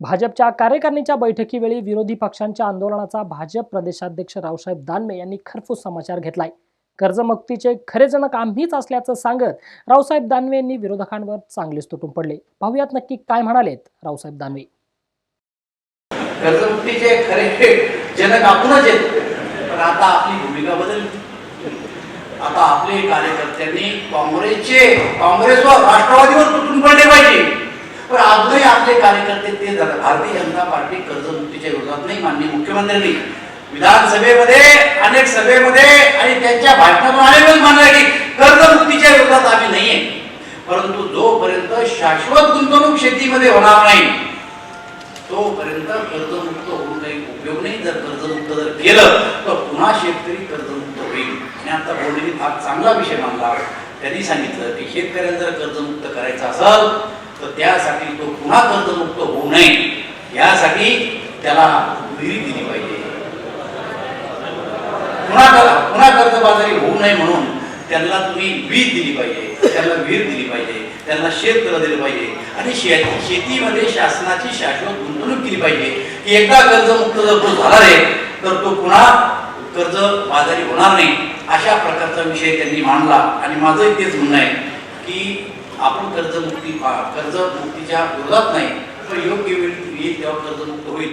भाजपच्या कार्यकारिणीच्या बैठकीवेळी विरोधी पक्षांच्या आंदोलनाचा भाजप प्रदेशाध्यक्ष रावसाहेब दानवे यांनी खरफूस समाचार घेतलाय. कर्जमुक्तीचे खरे जनक आम्हीच असल्याचं सांगत रावसाहेब दानवे यांनी विरोधकांवर चांगलेच तुटून पडले. पाहुयात नक्की काय म्हणालेत रावसाहेब दानवे. कर्जमुक्तीचे खरे जनक आपणच आहेत. पण आता आपली भूमिका बदलली. आता आपले कार्यकर्त्यांनी काँग्रेसचे काँग्रेसवर राष्ट्रवादीवर पण अजूनही आपले कार्यकर्ते ते झालं भारतीय जनता पार्टी कर्जमुक्तीच्या विरोधात नाही माननीय मुख्यमंत्र्यांनी विधानसभेमध्ये अनेक सभेमध्ये आणि त्यांच्या भाषणातून पण मानलं की कर्जमुक्तीच्या विरोधात आम्ही नाहीये. परंतु जोपर्यंत शाश्वत गुंतवणूक शेतीमध्ये होणार नाही तोपर्यंत कर्जमुक्त होऊन काही उपयोग नाही. जर कर्जमुक्त जर केलं तर पुन्हा शेतकरी कर्जमुक्त होईल. आणि आता बोललेली फार चांगला विषय मानला त्यांनी सांगितलं की शेतकऱ्यांना जर कर्जमुक्त करायचं असेल तर त्यासाठी तो पुन्हा कर्जमुक्त होऊ नये. यासाठी त्याला विहिरी दिली पाहिजे. पुन्हा पुन्हा कर्जबाजारी होऊ नये म्हणून त्यांना तुम्ही वीज दिली पाहिजे त्यांना विहीर दिली पाहिजे त्यांना शेततळं दिलं पाहिजे. आणि शे शेतीमध्ये शासनाची शाश्वत गुंतवणूक केली पाहिजे की एकदा कर्जमुक्त जर तो झाला रे तर तो पुन्हा कर्ज बाजारी होणार नाही. अशा प्रकारचा विषय त्यांनी मांडला. आणि माझं तेच म्हणणं आहे की आपण कर्जमुक्ती कर्जमुक्तीच्या विरोधात नाही पण योग्य वेळ येईल तेव्हा कर्जमुक्त होईल.